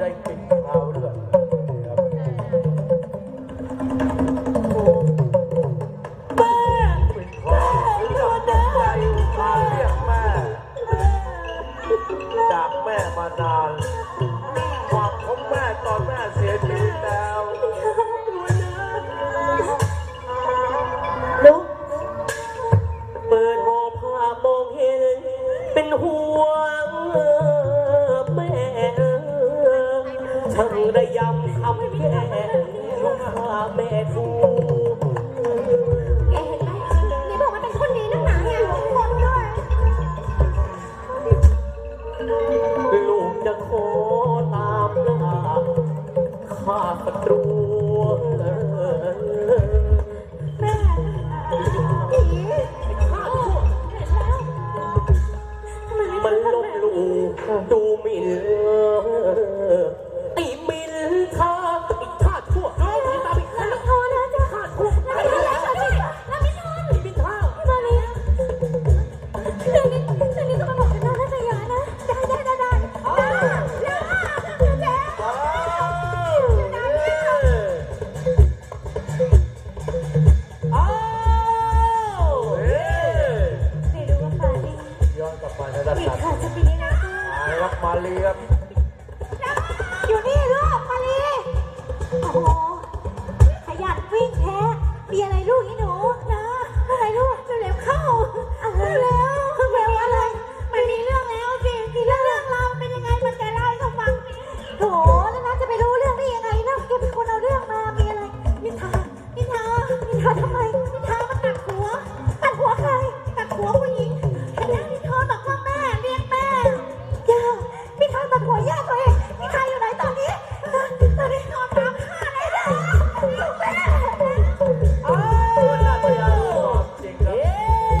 ได้กลิ่นคาวเลือดครับแม่กลิ่นคาวเลือดใจมาเรียกแม่ จากแม่มานานความของแม่ตอนแม่เสียชีวิตแล้วลุกเปิดหอผ้ามองเห็นเป็นห่ว ระยำทำแก่ลูกค้าแม่ทูแกเห็นไหมนี่บอกว่าเป็นคนดีนักหนาเนี่ยคนด้วย ลูกจะขอตามล่าข้าศัตรูแม่ผีข้าวเห็นแล้มไม่มันลทำบแม่หลู่ดูหมิ่น ย้อนกลับมาในด้านมีหลังข่าวจะเป็นยังไงบ้างหายรักมาเรียบอยู่นี่ลูกมาลีโอ้โหขยันวิ่งแท้มีอะไรลูกอีหนูนะอะไรลูกเร็วๆเข้าอะไรเร็วเร็วอะไร มันมีเรื่องแล้วสิมีเรื่องเรื่องราวเป็นยังไงมันจะเล่าให้เขาฟังโถ